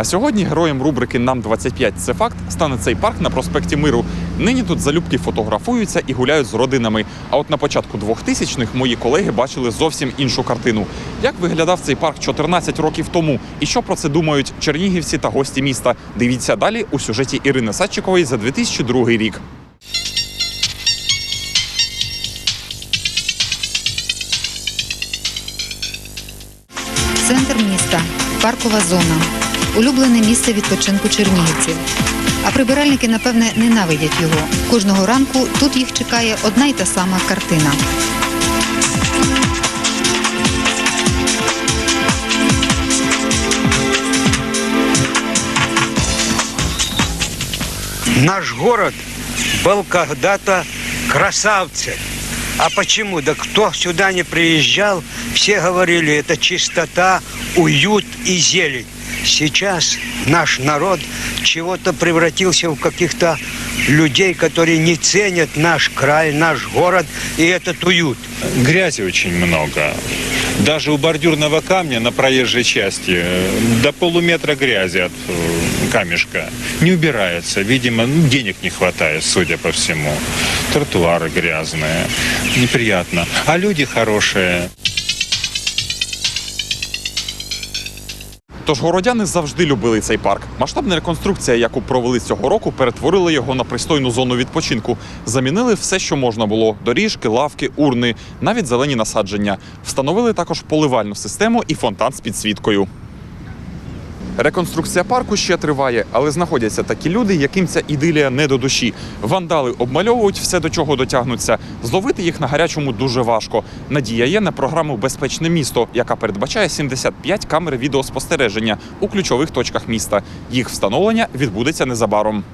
А сьогодні героєм рубрики Нам 25 це факт стане цей парк на проспекті Миру. Нині тут залюбки фотографуються і гуляють з родинами. А от на початку 2000-х мої колеги бачили зовсім іншу картину. Як виглядав цей парк 14 років тому, і що про це думають чернігівці та гості міста? Дивіться далі у сюжеті Ірини Садчикової за 2002 рік. Центр міста, паркова зона, улюблене місце відпочинку чернігівців. А прибиральники, напевне, ненавидять його. Кожного ранку тут їх чекає одна й та сама картина. Наш город был когда-то красавцем. А почему? Да кто сюда не приезжал, все говорили, это чистота, уют и зелень. Сейчас наш народ чего-то превратился в каких-то людей, которые не ценят наш край, наш город и этот уют. Грязи очень много. Даже у бордюрного камня на проезжей части э, до полуметра грязи от э, камешка. Не убирается. Видимо, ну, денег не хватает, судя по всему. Тротуары грязные. Неприятно. А люди хорошие. Тож городяни завжди любили цей парк. Масштабна реконструкція, яку провели цього року, перетворили його на пристойну зону відпочинку. Замінили все, що можна було: доріжки, лавки, урни, навіть зелені насадження. Встановили також поливальну систему і фонтан з підсвіткою. Реконструкція парку ще триває, але знаходяться такі люди, яким ця ідилія не до душі. Вандали обмальовують все, до чого дотягнуться. Зловити їх на гарячому дуже важко. Надія є на програму Безпечне місто, яка передбачає 75 камер відеоспостереження у ключових точках міста. Їх встановлення відбудеться незабаром.